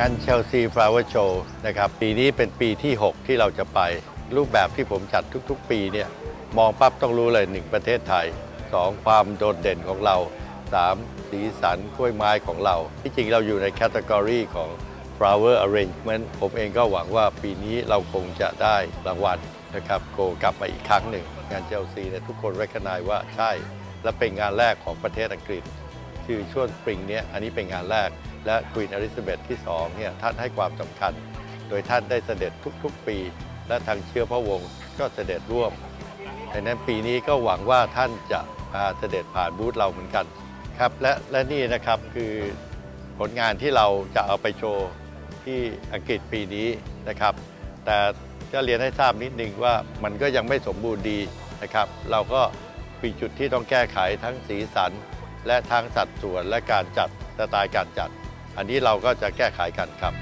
งานเชลซีฟลาวเวอร์โชว์นะครับปีนี้เป็นปีที่ 6 ที่เราจะไป รูปแบบที่ผมจัดทุกๆ ปีเนี่ยมองปั๊บต้องรู้เลย 1 ประเทศไทย 2 ความโดดเด่นของเรา 3 สีสันกล้วยไม้ของเรา ที่จริงเราอยู่ในแคตตากรีของ flower arrangement ผมเองก็หวังว่าปีนี้เราคงจะได้รางวัลนะครับโกกลับมาอีกครั้งหนึ่ง งานเชลซีเนี่ยทุกคน recognize ว่าใช่ และเป็นงานแรกของประเทศอังกฤษ คือช่วงสปริงเนี้ยอันนี้เป็นงานแรก และควีนอลิซาเบธที่2เนี่ยท่านให้ความสำคัญ โดยท่านได้เสด็จทุกๆปี และทางเชื้อพระวงศ์ก็เสด็จร่วมดังนั้นปีนี้ก็หวังว่าท่านจะมาเสด็จผ่านบูธเราเหมือนกันครับและและนี่นะครับคือผลงานที่เราจะเอาไปโชว์ที่อังกฤษปีนี้นะครับ แต่ก็เรียนให้ทราบนิดนึงว่ามันก็ยังไม่สมบูรณ์ดีนะครับ เราก็มีจุดที่ต้องแก้ไขทั้งสีสัน และทั้งสัดส่วนและการจัดสไตล์การจัด อันนี้เราก็จะแก้ไขกันครับ